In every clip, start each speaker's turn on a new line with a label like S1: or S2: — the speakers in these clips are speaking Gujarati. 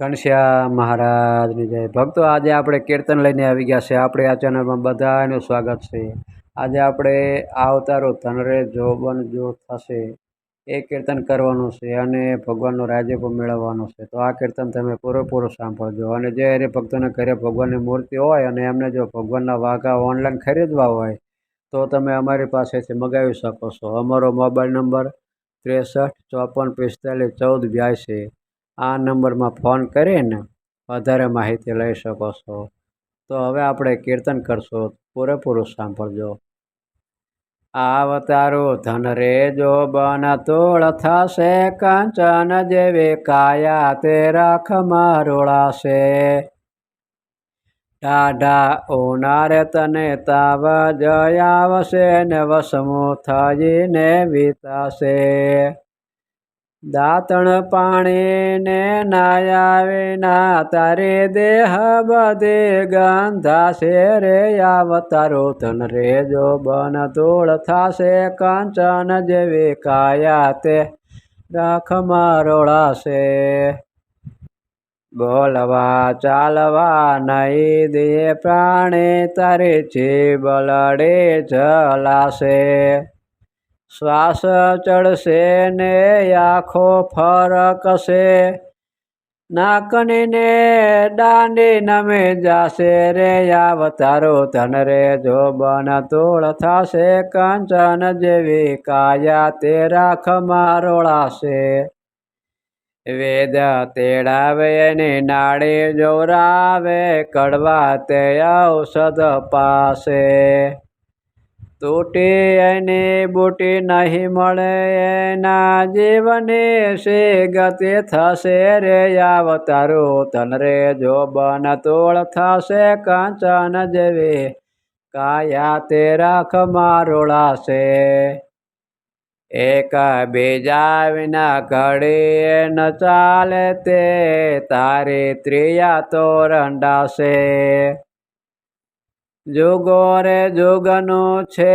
S1: ઘનશ્યામ મહારાજની જય. ભક્તો, આજે આપણે કીર્તન લઈને આવી ગયા છે. આપણે આ ચેનલમાં બધાનું સ્વાગત છે. આજે આપણે આવતારો ધનરે જોબન જો થશે. એ કીર્તન કરવાનું છે અને ભગવાનનો રાજ્ય પણ મેળવવાનો છે. તો આ કીર્તન તમે પૂરેપૂરું સાંભળજો. અને જે એને ભક્તોને ઘરે ભગવાનની મૂર્તિ હોય અને એમને જો ભગવાનના વાઘા ઓનલાઈન ખરીદવા હોય, તો તમે અમારી પાસેથી મગાવી શકો છો. અમારો મોબાઈલ નંબર ત્રેસઠ ચોપન પિસ્તાલીસ ચૌદ બ્યાસી. આ નંબરમાં ફોન કરીને વધારે માહિતી લઈ શકો છો. તો હવે આપણે કીર્તન કરશું. પૂરેપૂરું સાંભળજો. આવતારું ધન રે જો બન તોળ થશે, કંચન જેવી કાયા તે રાખ મારોળાશે. ટાઢા ઓનારે તને તાવ જયાવશે, ને વસમો થઈને વીતાશે. દાંતણ પાણીને નાયા વિના તારે દેહ બધે ગંધાશે રે આવતારો. તન રે જો બન તોળ થાશે, કાંચન જેવી કાયા તે રાખ મારોળાશે બોલવા ચાલવા નહીં દે પ્રાણે, તારે છે બલડે જલાશે. શ્વાસ ચડશે ને આખો ફરકશે. નાકની ને દાંડી નમે જાશે રે આવતારો ધન રે જો બન તોળ થાશે કંચન જેવી કાયા તે રાખ મારોળાશે વેદ તેડાવે ને નાડી જોરાવે, કડવા તે ઔષધ પાસે તૂટી એની બુટી નહીં મળે, એના જીવને શે ગતિ થશે રે આવતારું. તન રે જો બન તોળ થશે કાંચન જેવે, કાયા તે રાખ મારોળાશે એક બીજા વિના ઘડી ન ચાલે તે, તારી ત્રિયા તો રંડાશે જોગો રે જોગનું છે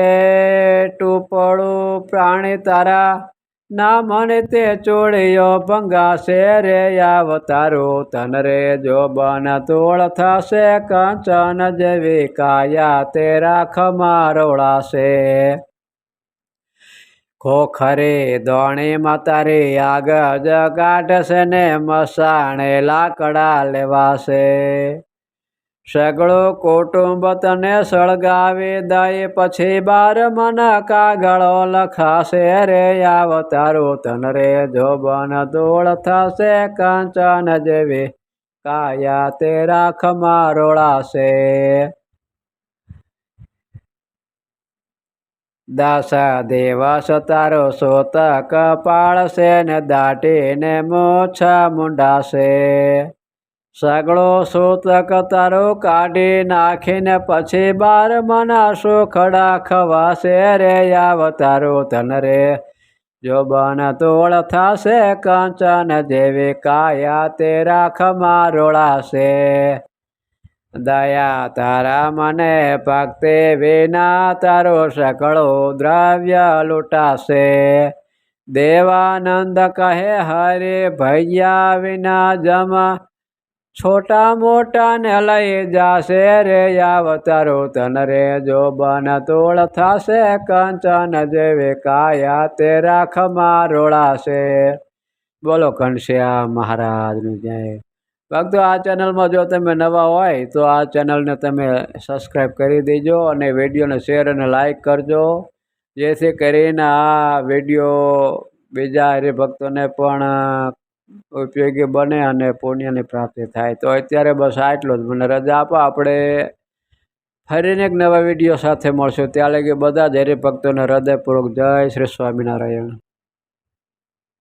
S1: ટૂપડું પ્રાણી તારા. ના મને તે ચોળિયો ભંગાશે રે, આવતારું તન રે જો બન તોળ થશે, કંચન જેવી કાયા તે રાખ મારોળાશે ખોખરે દોણીમાં માતારી આગળ કાઢશે ને મસાણે લાકડા લેવાશે. સગળો કુટુંબ તને સળગાવી દઈ પછી બાર મન કાગળો લખાશે રે, આવતારું તન રે, જોબન દોળ થશે કાંચન જેવી કાયા તે રાખ મારોળાશે. દાસા દેવસ તારો સોતક કપાળશે ને દાટીને મોછા મુંડાશે. સગળો સૂતક તારો કાઢી નાખીને પછી બાર મના ખડા ખવાશે રે આવતારો તન રે. જો બન તોળ થશે કંચન જેવી કાયા તે રાખ મારોળાશે. દયા તારા મને ભક્તિ વિના તારો સકળો દ્રવ્ય લૂંટાશે. દેવાનંદ કહે હરે ભૈયા વિના જમા છોટા મોટા ને લઈ જાશે રે અવતારો તન રે જો બન તોળ થશે કંચન જેવે કાયા તે રાખ મારોળાશે. બોલો ઘનશ્યામ મહારાજની જય. ભક્તો, આ ચેનલમાં જો તમે નવા હોય તો આ ચેનલને તમે સબસ્ક્રાઈબ કરી દેજો અને વિડીયોને શેર અને લાઈક કરજો. જેથી કરીને આ વીડિયો બીજા હરિભક્તોને પણ ઉપયોગી બને અને પુણ્યની પ્રાપ્તિ થાય. તો અત્યારે બસ આટલું જ. મને રજા આપો. આપણે ફરીને એક નવા વીડિયો સાથે મળશું. ત્યાં લગી બધા જ હરિભક્તોને હૃદયપૂર્વક જય શ્રી સ્વામિનારાયણ.